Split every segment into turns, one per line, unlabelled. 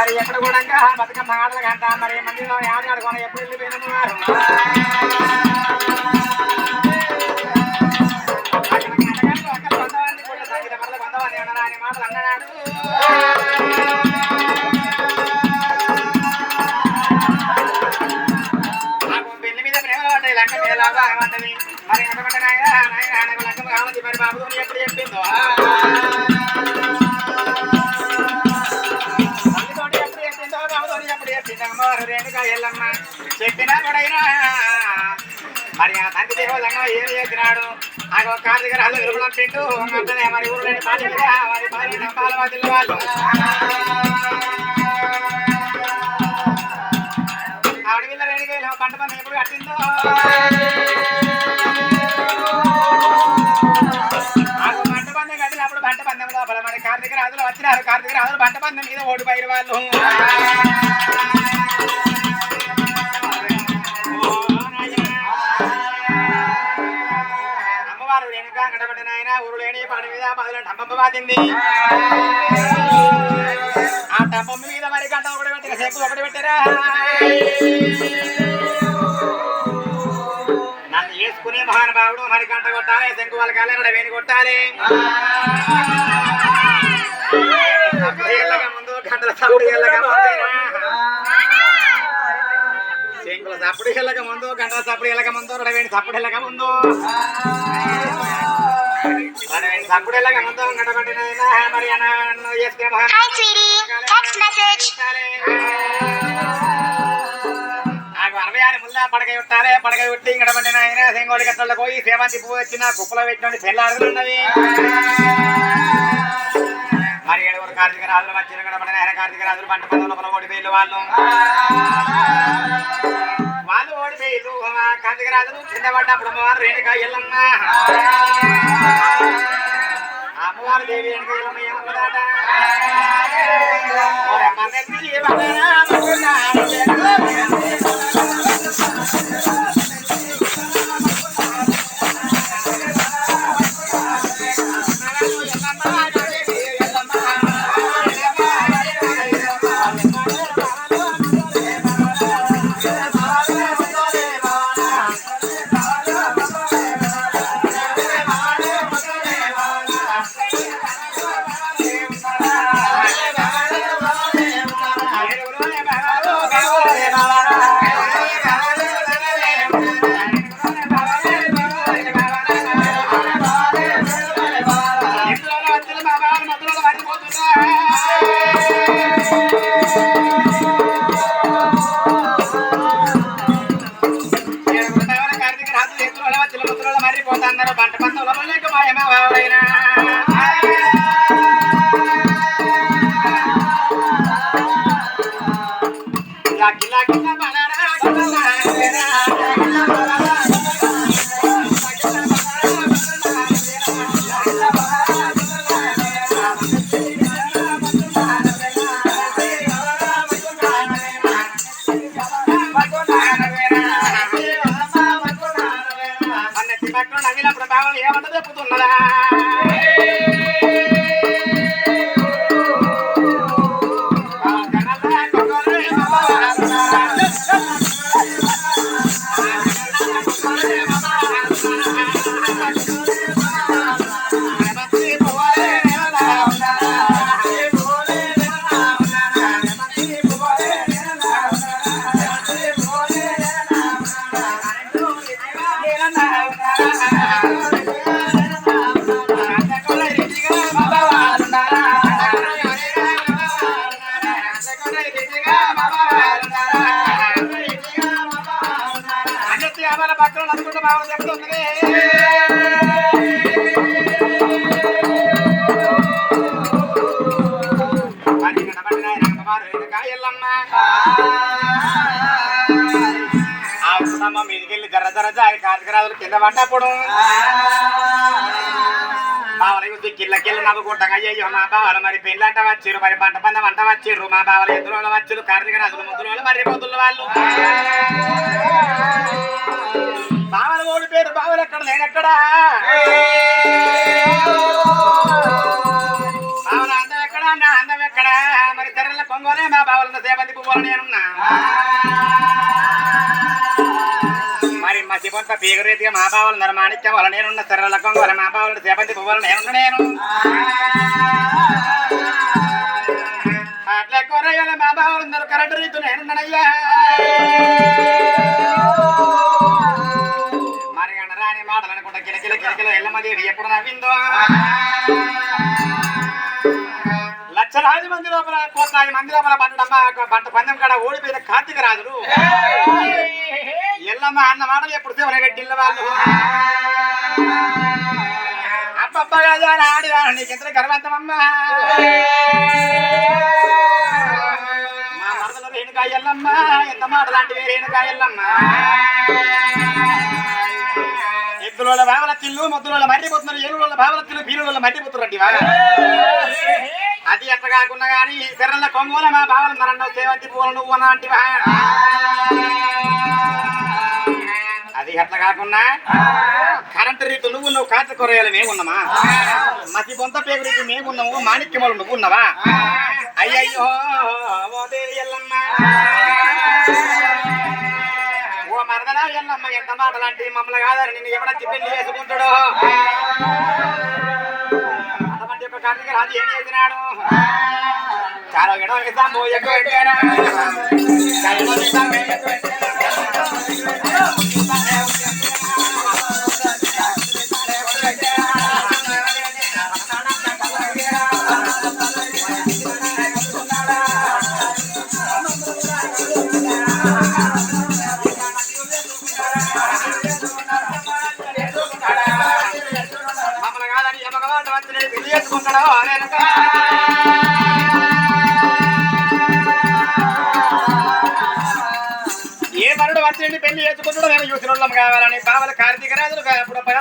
మరి ఎక్కడ కూడా బతుకమ్మ ఆటలు కంట మరి మందిలో ఆట ఆడుకోని ఎప్పుడు వెళ్ళిపోయినాము మాటలు నాకు పెళ్ళి మీద ప్రేమ పడ్డాయి లంక మీద లాభం మరి ఎందుకంటే నాయన నాయన నాకు లెక్క కావాలి మరి బాబు ఎప్పుడు చెప్పిందో కూడా మరి ఆ తండ్రి దేవలంగా ఏం చేసినాడు? ఆ కార్తీక రాజు విలువడం పెట్టు అట్లనే మరి ఊళ్ళని పాటి మీద భార్య నంపాల వదిలి వాళ్ళు. అడవిలో రేణుక పంట పందం ఎప్పుడు కట్టిందో? నాకు పంట పంట పందెం లోపల మరి కార్తీక రాజులు వచ్చినారు. కార్తీక రాజులు పంట పందెం మీద ఓడిపోయిన వాళ్ళు. లేని పాడి మీద బాతింది ఆ టంపమ్మ మీద మరి గంట ఒకటి పెట్టిన సేపు ఒకటి పెట్టారా. నన్ను వేసుకునే మహానుభావుడు మరి గంట కొట్టాలి శంకు వాళ్ళ కాలే వేణి కొట్టాలి. ముందు గంటల సప్పుడు శంకుల సప్పుడు వెళ్ళక ముందు గంటల సప్పుడు వెళ్ళక ముందు రడవేణి సప్పుడు సప్పుడు వెళ్ళక ముందు.
Hi, sweetie. Text message.
ఉట్టాలే పడక ఉట్టి గడపండి నాయన సెంగోడి కట్టలో పోయి సేవంతి పువ్వు వచ్చిన కుప్పలో పెట్టిన తెల్లాడుతున్నది మరి ఏడుగురు కార్తీక రాజులు వచ్చిన గడపండి నాయన కార్తీక రాజులు పంట పదవుల పొలం ఓడిపోయిన వాళ్ళు వాళ్ళు ఓడిపోయిలు కార్తీక రాజులు కింద పడ్డప్పుడు అమ్మవారు రేణుక ఎల్లమ్మ అమ్మవారు దేవి ఎల్లమ్మ ఏమన్నదాట? ఎల్లమ్మ ఆ కుటుంబం మీదికి వెళ్ళి జర జర జారి కార్తీకరాజులు కింద పడ్డప్పుడు. బావలు దిక్కిళ్ళకెళ్ళి నవ్వుకుంటాం అయ్యో మా బావలు మరి పెళ్ళంట వచ్చిర్రు మరి పంట పందం అంట వచ్చిర్రు మా బావలు ఎదురు వచ్చిర్రు కార్తీక రాజులు ముద్దులు మరి పొద్దులు వాళ్ళు. బావల ఓడి పేరు బావలు ఎక్కడ నేనెక్కడా బావల అందం ఎక్కడ నా అందం ఎక్కడ? మరి తెరల కొంగోలే మా బావల సేపంది పువ్వులు నేనున్నా. మరి మసి పొంత పీగురీతిగా మా బావలు నర వల్ల నేనున్న తెరల కొంగోల మా బావల సేపంది పువ్వులు నేనున్న నేను. అట్లా కొరయ్యల మా బావలు అందరూ కరెంటు రీతి నేనున్నానయ్యా. మరి అనరాని మాటలు అనుకుంటా కిలకిల కిలకిల ఎల్లమదేవి ఎప్పుడు నవ్విందో. లక్షలాది మంది లోపల కోట్లాది మంది లోపల పంటమ్మ పంట పందెం కాడ ఓడిపోయిన కార్తీక రాజులు. ఎల్లమ్మ అన్న మాటలు ఎప్పుడు శివన గడ్డిల్ల వాళ్ళు. అబ్బబ్బ కదా ఆడి నీకెంత గర్వంతమమ్మా మా మరదల రేణుకా ఎల్లమ్మ ఎంత మాట లాంటివి రేణుకా ఎల్లమ్మ. ఎద్దుల బావల తిల్లు మొద్దుల మట్టిపోతున్నారు ఏనుగుల బావల తిల్లు బీరుల మట్టిపోతున్నారు అది ఎట్ట కాకుండా ఈ శర్రల కొంగుల మా భావన మరన్న సేవంతి పూల నువ్వు అన్నటివా అది ఎట్లా కాకుండా కరెంటు రీతి నువ్వు నువ్వు కాచ కొరయాలి మేమున్నామా మసి బొంత పేగు రీతి మేమున్నాము మాణిక్యములు నువ్వు ఉన్నావా? అయ్యయ్యో ఓ మరదలా ఎల్లమ్మ ఎంత మాటలాంటి మమ్మల్ని కాదని నిన్ను ఎవడ పెళ్ళి వేసుకుంటాడు కార్తీక రాజు ఏం చేసినాడు చాలా ఎడో సాంబో ఎక్కువ ఎక్కువ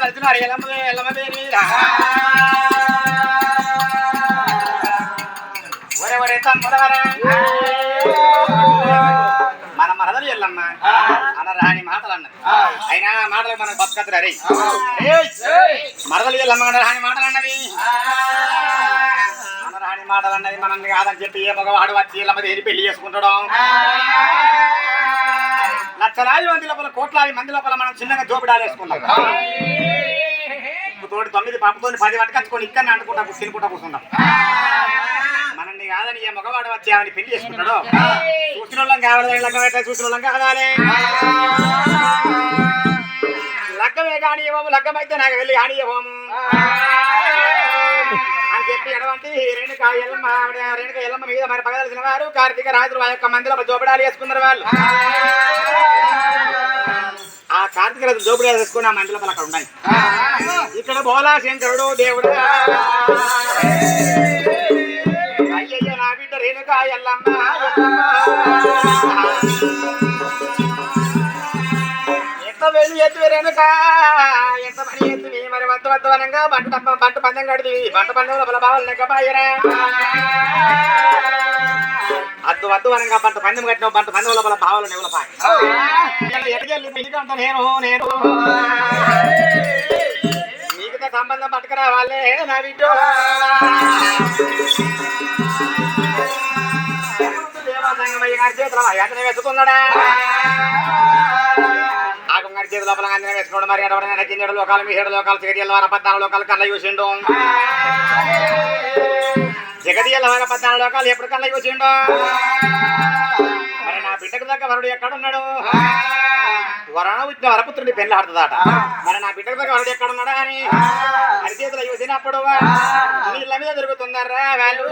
వచ్చినారు ఎల్లమ్మ ఎల్లమ్మ దేవి ఒరే ఒరే తమ్ముడవరా. మన మరదలు ఎల్లమ్మ. అన్న రాని మాటలు అన్నది అయినా మాటలు మనకు బతకద్దు రే మరదలు ఎల్లమ్మ రాని మాటలు అన్నది మన రాని మాటలు అన్నది మనల్ని కాదని చెప్పి ఏ మగవాడు వచ్చి ఎల్లమ్మ దేని పెళ్ళి చేసుకుంటాడు? లక్షలాది మంది లోపల కోట్లాది మంది లోపల మనం చిన్నగా జోబిడాలు వేసుకున్నాం తోటి తొమ్మిది పాపతోని పది పట్టుకొచ్చుకొని ఇక్కడ అంటుకుంటా తినుకుంటా కూర్చున్నాం మనల్ని కాదని ఏ మగవాడు వచ్చి ఆమెని పెళ్ళి చేసుకుంటాడు? చూసిన వాళ్ళం కావాలి లగ్గం చూసిన వాళ్ళం కావాలి? లగ్గమే కాని ఇవ్వము లగ్గం అయితే నాకు వెళ్ళి కాని ఇవ్వము చెప్పి ఎడవంటి రేణుక ఎల్లమ్మ ఆవిడ రేణుక ఎల్లమ్మ మీద మరి పగదలసిన వారు కార్తీక రాజులు ఆ యొక్క మందిలో జోపడాలు వేసుకున్నారు వాళ్ళు. ఆ కార్తీక రాజు జోబడాలు వేసుకుని ఆ మందిలో అక్కడ ఉన్నాయి. ఇక్కడ బోలా శంకరుడు దేవుడు. అయ్యయ్య నా బిడ్డ రేణుక ఎల్లమ్మ వెళ్ళి ఎత్తు వెనక. ఎంత పని ఎత్తువి మరి వద్ద వద్ద వనంగా బంట బంట పందెం కడితివి బంట పందెం లోపల బావలు లెక్కపాయరా అద్దు వద్దు వనంగా పంట పందెం కట్టినావు పంట పందెం లోపల బావలు నెవలపాయ ఎటుకెళ్ళి పెళ్ళికంట నేను నేను. నీకుతో సంబంధం పట్టుకురా వాళ్ళే నా బిడ్డ. దేవాసంగమయ్య గారి చేతుల యాతన వెతుకున్నాడా నడిచేది లోపల అందరం వేసుకోండి మరి ఎవరైనా కింద లోకాలు మీ ఏడు లోకాలు జగతియల వార పద్నాలుగు లోకాలు కళ్ళ చూసిండు. జగదీయల వార పద్నాలుగు లోకాలు ఎప్పుడు కళ్ళ చూసిండు? మరి నా బిడ్డకు దగ్గర వరుడు ఎక్కడున్నాడు? వరణ వచ్చిన వరపుత్రుడి పెళ్ళి ఆడుతుందట. మరి నా బిడ్డకు దగ్గర వరుడు ఎక్కడున్నాడా అని? అరిచేతులు చూసినప్పుడు నీళ్ళ మీద దొరుకుతున్నారా వాళ్ళు?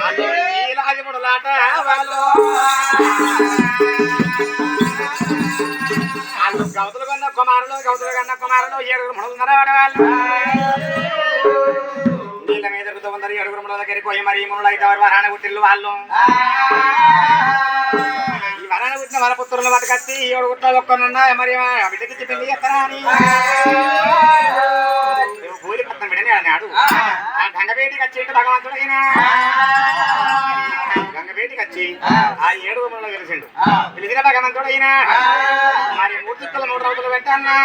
వాళ్ళు నీలాజిముడులాట వాళ్ళు. వాళ్ళు గౌతులు కన్న కుమారులు గౌతులు కన్న కుమారులు ఏడుగురు ముడుగున్నారా వాడవాళ్ళు నీళ్ళ మీద దొరుకుతున్నారు ఏడుగురు ముడుల దగ్గరికి పోయి మరి మునులు అయితే వారు వరాణ పుట్టిల్లు వాళ్ళు. ఈ వరాణ పుట్టిన వరపుత్రులు పట్టుకొచ్చి ఏడు గుట్ల ఒక్కనున్నా మరి బిడ్డకి పెళ్ళి ఎత్తరా అని. పత్రం విడని అన్నాడు ఆ గంగవేటికి వచ్చిండు భగవంతుడైనా. గంగవేటికి వచ్చి ఆ. ఏడు రూపంలో తెలిసిండు పిలిచిన భగవంతుడైనా మరి మూడు చుక్కల మూడు రౌతులు పెట్టన్నా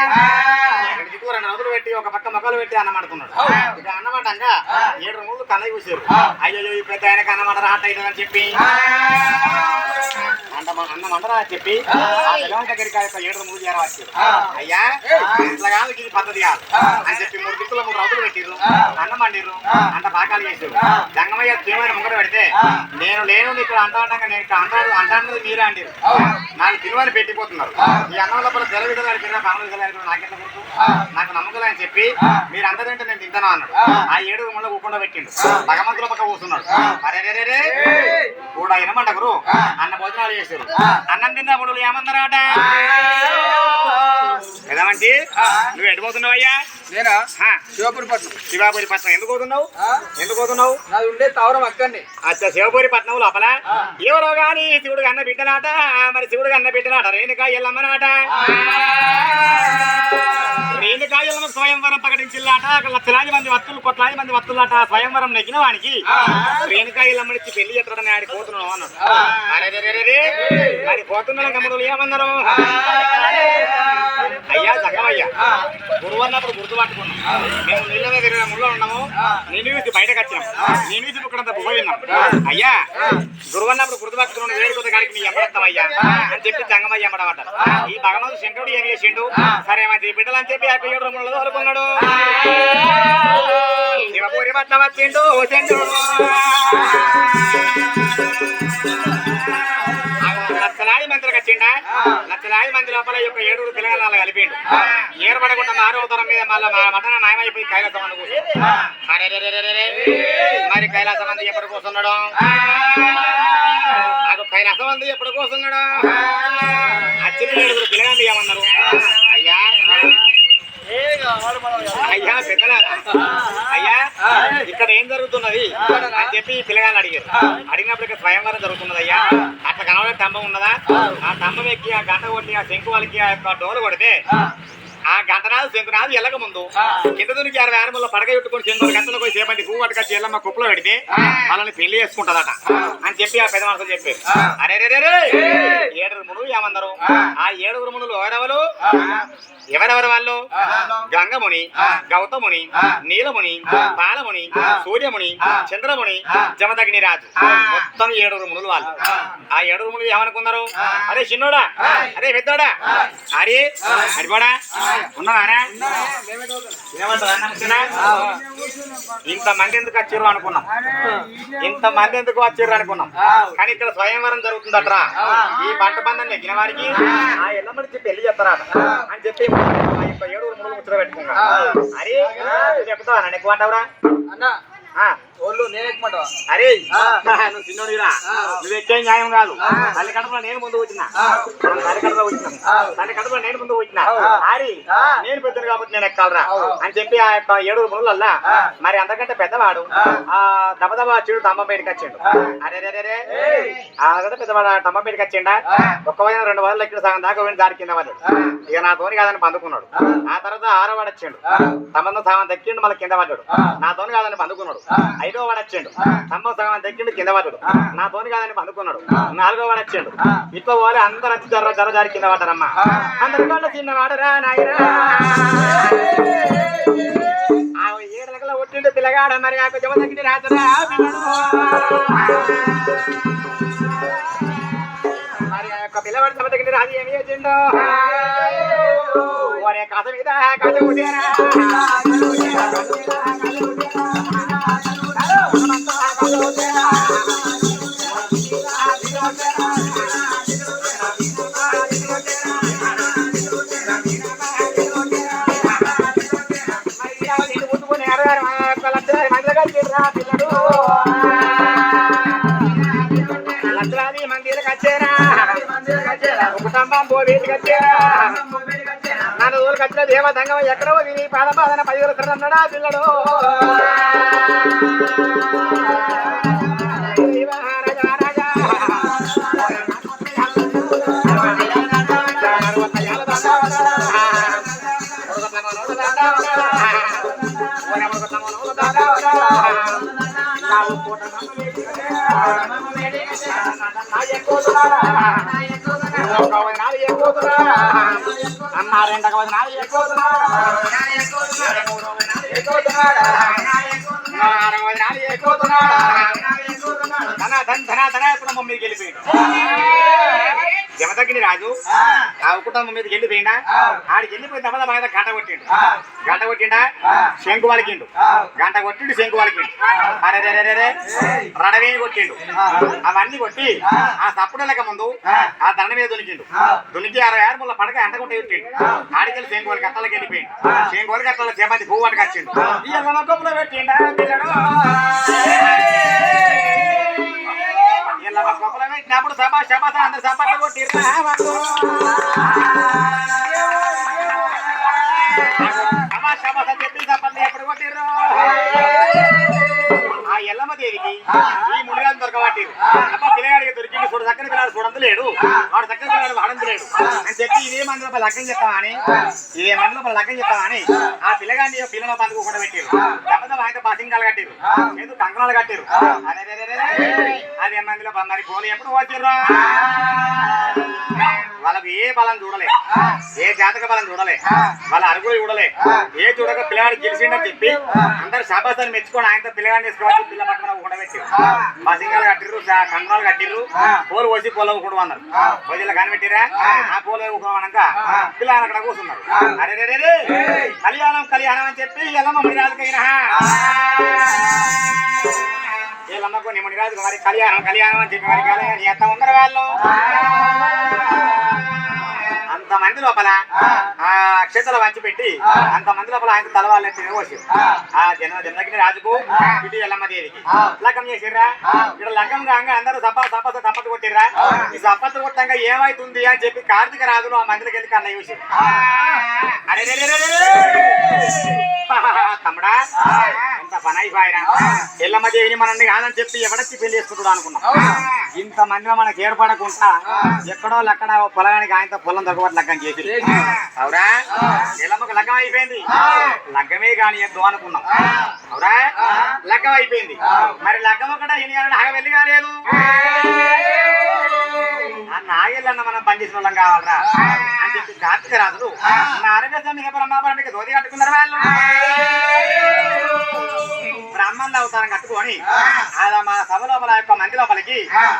రెండు చుక్కలు రెండు రౌతులు పెట్టి ఒక పక్క మొక్కలు పెట్టి అన్నమాడుతున్నాడు ఇక అన్నమాటంగా ఏడు రూములు కన్న చూసారు అయ్యో ఈ పెద్ద ఆయన కన్నమాట రాట అవుతుందని చెప్పి. అంట అన్న మండరా చెప్పి దగ్గరికి ఆ యొక్క ఏడు రూములు చేరవచ్చు అయ్యా ఇట్లా కాదు ఇది పద్ధతి కాదు. అని చెప్పి మూడు దిక్కుల మూడు రౌతులు పెట్టిర్రు. అన్నం వండిర్రు. అంత పాకాలు చేసారు జంగమయ్య తిరుమల ముంగట పెడితే నేను లేను ఇక్కడ అంటా అంటాక నేను అంటాడు అంటాడు మీరే అంటారు నాకు తిరుమల పెట్టిపోతున్నారు. ఈ అన్నం లోపల తెల విధాలు అడిగినా విధాలు నాకెట్లా గుర్తు నాకు నమ్మకం అని చెప్పి మీరు అందరూ తింటే నేను తింటాను అన్నాడు. ఆ. ఏడు మళ్ళీ ఊకుండా పెట్టిండు. భగవంతుల పక్క కూర్చున్నాడు. అరే రే రే కూడా వినమంట గురు అన్న భోజనాలు చేశారు. అన్నం తిన్నప్పుడు ఏమన్నారట ఏదామంటే నువ్వు ఎడిపోతున్నావు అయ్యా
నేనా? శివపురి పట్నం.
శివాపురి పట్నం. ఎందుకు పోతున్నావు ఎందుకు పోతున్నావు
నాది ఉండే తవరం అక్కడనే.
అచ్చా శివపురి పట్నం లోపల? ఎవరో గాని శివుడు అన్న బిడ్డలాట మరి శివుడు అన్న బిడ్డలాట రేణుకా ఎల్లమ్మనాట? రేణుకా ఎల్లమ్మ స్వయంవరం ప్రకటించిల్లాట అక్కడ లక్షలాది మంది వత్తులు కొట్లాది మంది వత్తులాట స్వయంవరం నెగ్గిన వానికి. రేణుకా ఎల్లమ్మనిచ్చి పెళ్ళి ఎత్తడని ఆడి పోతున్నావు అన్నాడు. అరే రే రే రే రే. ఆడి పోతున్నాడు గమ్ముడు ఏమన్నారు అయ్యా జగమయ్యా గురువు అన్నప్పుడు గుర్తు పట్టుకున్నాం. మేము నీళ్ళ మీద తిరిగిన ముళ్ళు ఉన్నాము. నేను చూసి బయటకు వచ్చినాం. నేను చూసి ఇక్కడంత విన్నాం. అయ్యా గురువు అన్నప్పుడు గుర్తు పట్టుకున్నాను వేడి కొద్ది కాడికి మీ ఎంబడతాం అయ్యా. అని చెప్పి జంగమయ్య ఎంబడమంటారు ఈ భగవంతుడు శంకరుడు ఏం చేసిండు? సరే మరి బిడ్డలు అని చెప్పి యాభై ఏడు రూములలో అనుకున్నాడు శివపూరి పట్ల వచ్చిండు చంద్రుడు లక్షలాది మందికి వచ్చిండా? లక్షలాది మంది లోపల యొక్క ఏడుగురు పిల్లగాళ్ళు కలిపిండు. ఏర్పడకుండా ఆరో తరం మీద మళ్ళీ మటన మాయమైపోయి కైలాసం అని. మరి కైలాసం మంది ఎప్పుడు కూర్చున్నాడు? నాకు కైలాసం మంది ఎప్పుడు కూర్చున్నాడు? వచ్చిన ఏడుగురు పిల్లగాళ్ళు ఏమన్నారు? అయ్యా పెద్దలారా? అయ్యా ఇక్కడ ఏం జరుగుతున్నది? అని చెప్పి ఈ అడిగారు. అడిగినప్పుడు ఇక్కడ స్వయంవరం జరుగుతున్నది అయ్యా. అట్లా కనబడే స్తంభం ఉన్నదా? ఆ స్తంభం ఎక్కి ఆ గంట కొట్టి ఆ శంకు వాళ్ళకి ఆ యొక్క డోలు కొడితే ఆ గంటనాథు శంకునాథు ఎల్లక ముందు కింద దునికి అరవై ఆరుమల్లో పడక పెట్టుకుని శంకులు గంటలు పోయి చేపండి పువ్వు పట్టుకొచ్చి ఎల్లమ్మ కుప్పలో పెడితే వాళ్ళని పెళ్ళి చేసుకుంటదట. అని చెప్పి ఆ పెద్ద మనసు చెప్పారు అరే రే రే రే ఏడుగురు మునులు ఏమన్నారు ఆ. ఏడుగురు మునులు ఎవరెవరు? ఎవరెవరు వాళ్ళు? గంగముని గౌతముని నీలముని పాలముని సూర్యముని చంద్రముని జమదగ్ని రాజు మొత్తం ఏడుగురు మునులు వాళ్ళు. ఆ. ఏడుగురు మునులు ఏమనుకున్నారు? అరే చిన్నోడా. అరే పెద్దోడా. అరే అడిపోడా ఉన్నావారా? ఇంత మంది ఎందుకు వచ్చారు అనుకున్నాం. ఇంత మంది ఎందుకు వచ్చారు అనుకున్నాం. కానీ ఇక్కడ స్వయంవరం జరుగుతుందట్రా. ఈ పంట బంధం నెగ్గిన వారికి ఆ ఎల్లమ్మడికి పెళ్ళి చెప్తారా అని చెప్పి మా యొక్క ఏడుగురు ముడులు ముచ్చట పెట్టుకున్నా అరే చెప్తావా? అంటావురా?
అన్న.
అరే నువ్వు చిన్నోడిరా నువ్వు ఎక్కే న్యాయం కాదు. తల్లి కడుపులో నేను ముందు వచ్చిన తల్లి కడుపులో వచ్చిన తల్లి కడుపులో నేను ముందు వచ్చిన ఆరి నేను పెద్దను కాబట్టి నేను ఎక్కాలరా? అని చెప్పి ఆ యొక్క ఏడు మునులల్లా మరి అంతకంటే పెద్దవాడు ఆ. దబదబా చెడు తమ్మ బయటకు వచ్చిండు. అరే రే కదా పెద్దవాడు తమ్మ బయటకు వచ్చిండా? ఒక్క వదిన రెండు వదలు ఇక్కడ సగం దాకా పోయిన దారి కింద పడ్డాడు. ఇక నా తోని కాదని పందుకున్నాడు. ఆ. తర్వాత ఆరో వాడు వచ్చిండు సంబంధం సగం దక్కిండు మళ్ళీ కింద పడ్డాడు. నా తోని కాదని పందుకున్నాడు. ఐదో వాడు వచ్చిండు. సంబంధం సగం దక్కిండు కింద పడ్డాడు. నా తోని కాదని పందుకున్నాడు నాలుగో వాడు వచ్చిండు. ఇట్లా పోలే అందరు వచ్చి జర్ర జర్ర జారి కింద పడ్డారమ్మా. అందరి వాళ్ళ చిన్నవాడు రా నాయనా. ఆ. ఏడు రకాల ఒట్టిండు పిల్లగాడ మరి ఆ జమ తగ్గింది రాజరా మరి ఆ యొక్క పిల్లవాడు జమ తగ్గింది రాజు ఏమి చేసిండు? ఒరే కథ మీద కథ ఉదేరా కుటుంబం పోటీకి వచ్చారా నన్ను ఊరికి వచ్చిన దేవతంగం ఎక్కడో విని పాద పాదన పిల్లడు? రాజా అమ్మ రెండవ వదనాలు ఎక్కుతున్నారా ధన ధన ధన మమ్మీ మీదకి జమదగ్ని రాజు? ఆ. కుటుంబం మీదకి వెళ్ళిపోయిండా ఆడికి వెళ్ళిపోయిన తర్వాత బాగా గంట కొట్టిండు. గంట కొట్టిండా? శంకు వాళ్ళకిండు గంట కొట్టిండు శంకు వాళ్ళకిండు అరే రే రే రే రణవేణి కొట్టిండు. అవన్నీ కొట్టి ఆ. లెక్క ముందు ఆ. దండ మీద దునికిండు. దునికి అరవై ఆరు ముళ్ళ పడక ఎంట కొట్టి కొట్టిండు. ఆడికెళ్ళి శంకు వాళ్ళకి అట్టలకి వెళ్ళిపోయిండు. శంకు వాళ్ళకి అట్టల చేపతి పువ్వు పట్టుకు వచ్చిండు ఈ ఎల్లమ్మ కప్పులో పెట్టిండా పిల్లడు? పెట్టినప్పుడు సభ శపథ అందరు సపట్లు కొట్టిర్రా సభ శపథ చెప్పి సపట్లు ఎప్పుడు కొట్టిర్రు ఆ ఎల్లమ్మ దేవికి ఈ ముడిగాలు దొరకబట్టిరు పిల్లగాడికి దొరికింది చూడు చక్కని పిల్లాడు చూడంత లేడు వాడు చక్కని పిల్లాడు వాడంత లేడు అని చెప్పి ఇదే మంది లోపల లగ్గం చెప్తావా అని ఇదే మంది లోపల లగ్గం చెప్తావా అని ఆ పిల్లగాడిని పిల్లల బంధుకు కూడా పెట్టిరు లేకపోతే ఆయన బాసింగాలు కట్టిరు ఎందుకు కంకణాలు కట్టిరు అరే. అదే మందిలో మరి గోలు ఎప్పుడు వచ్చిర్రా వాళ్ళకు ఏ బలం చూడలే. ఏ జాతక బలం చూడలే. వాళ్ళ అరుగులు చూడలే. ఏ చూడక పిల్లగాడు గెలిచిండని చెప్పి అందరు శాబాసాన్ని మెచ్చుకొని ఆయనతో పిల్లగాడిని తీసుకువచ్చి పిల్ల పక్కన ఉండబెట్టారు బసింగాలు కట్టిర్రు చా- కట్టిర్రు. పోలు పోసి పోలు కూడా అన్నారు. పోజీలో కనిపెట్టిరా ఆ పోలు ఊకోమన్నాక పిల్లలు అక్కడ కూర్చున్నారు. అరే రే రే కళ్యాణం కళ్యాణం అని చెప్పి ఎల్లమ్మ ముడిరాజుకైనా వీళ్ళమ్మకు నిమ్మడి రాజు మరి కళ్యాణం కళ్యాణం అని చెప్పి మరి కళ్యాణం ఎంత ఉన్నారు వాళ్ళు? అంతమంది లోపల ఆ అక్షతలు వంచి పెట్టి అంతమంది లోపల ఆయన తలవాళ్ళు వచ్చి ఆ జన్మ జన్మకి రాజుకు ఇటు ఎల్లమ్మ దేవికి లగ్గం చేసిర్రా? ఇక్కడ లగ్గం కాగా అందరూ సప సప సపత్తు కొట్టిర్రా? ఈ సపత్తు కొట్టంగా ఏమైతుంది అని చెప్పి కార్తీక రాజులు ఆ మందికి వెళ్ళి కన్న చూసి. అరే తమ్ముడా! ఎంత పని అయిపోయినా ఎల్లమ్మ దేవిని మనల్ని కాదని చెప్పి ఎవడొచ్చి పెళ్ళి చేసుకుంటాడు అనుకున్నాం. ఇంత మందిలో మనకి ఏర్పడకుండా ఎక్కడో లక్కడ పొలానికి ఆయనతో పొలం దొరకబట్టి లగ్గం చేసి అవురా? ఎల్లమ్మకు లగ్గం అయిపోయింది. లగ్గమే కాని ఎద్దు అనుకున్నాం అవురా? లగ్గం అయిపోయింది. మరి లగ్గం ఒకట ఎన్ని గారు వెళ్ళి కాలేదు. నాగేళ్ళన్న మనం పనిచేసిన వాళ్ళం కావాలరా. అని చెప్పి కార్తీక రాజులు మీద బ్రహ్మాపరానికి దోతి కట్టుకున్నారు వాళ్ళు. బ్రాహ్మణులు అవతారం కట్టుకొని అలా మా సభ లోపల యొక్క మంది లోపలికి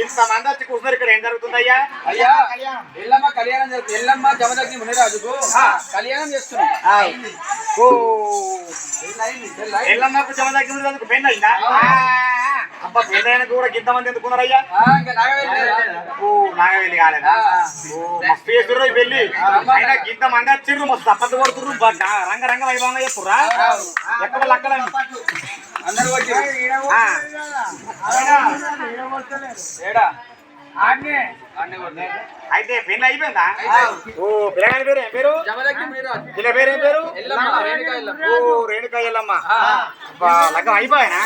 ఇంతమంది వచ్చి కూర్చున్నారు ఇక్కడ ఏం జరుగుతుందయ్యా
అయ్యా ఎల్లమ్మ కళ్యాణం జరుగుతుంది ఎల్లమ్మ జమదగ్ని మునిరాజుకు కళ్యాణం చేస్తున్నాం.
ఎల్లమ్మకు జమదగ్గి పెళ్ళి అయిందా అబ్బా పెళ్ళైన కూడా ఇంతమంది ఎందుకున్నారయ్యా? ఓ నాగవేలి కాలేదా?
ఆ.
ఓ మస్తు చేస్తుర్రు ఈ పెళ్ళి అయినా ఇంత మంది వచ్చిర్రు మస్తు తప్పదు కొడుతుర్రు. రంగ రంగ వైభవంగా చెప్పుర్రా ఎక్కడ లక్కల
అందరూ వచ్చి.
అయితే పెళ్ళి అయిపోయిందా? ఓ పిల్లగాని పేరు ఏం పేరు? పిల్ల పేరు ఏం పేరు? ఓ రేణుకా ఎల్లమ్మ. లగ్గం అయిపోయానా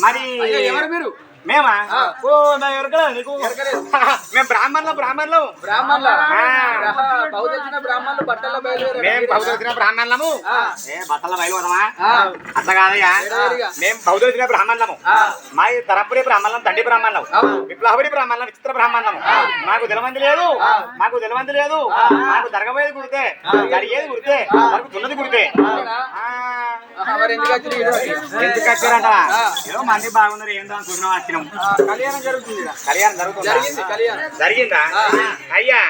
మరి
ఎవరు మీరు?
మేమా. ఓ నా ఎరకలేదు నీకు. మేము బ్రాహ్మణులు బ్రాహ్మణులు.
బ్రాహ్మణుల. బ్రాహ్మణులు బట్టల బయలుదేరారు.
మేము బౌద్ధ బ్రాహ్మణులము. ఏ బట్టల బయలుపోదామా
ఆ.
అట్లా కాదయ్యా. మేము బౌద్ధ బ్రాహ్మణులము. మా తరపురి బ్రాహ్మణులం తండ్రి బ్రాహ్మణులం. విప్లవరి బ్రాహ్మణులం విచిత్ర బ్రాహ్మణులం మాకు తెలవంది లేదు. మాకు తెలవంది లేదు. మాకు జరగబోయేది కుడితే జరిగేది కుడితే మనకు తున్నది
మరి ఎందుకు వచ్చి
ఎందుకు వచ్చారంటరా
ఆ.
ఏదో మంది బాగున్నారు ఏంటో అనుకుంటున్నాం వచ్చినాం
కళ్యాణం జరుగుతుంది.
కళ్యాణం జరుగుతుందా
జరిగింది కళ్యాణం
జరిగిందా
ఆ.
అయ్యా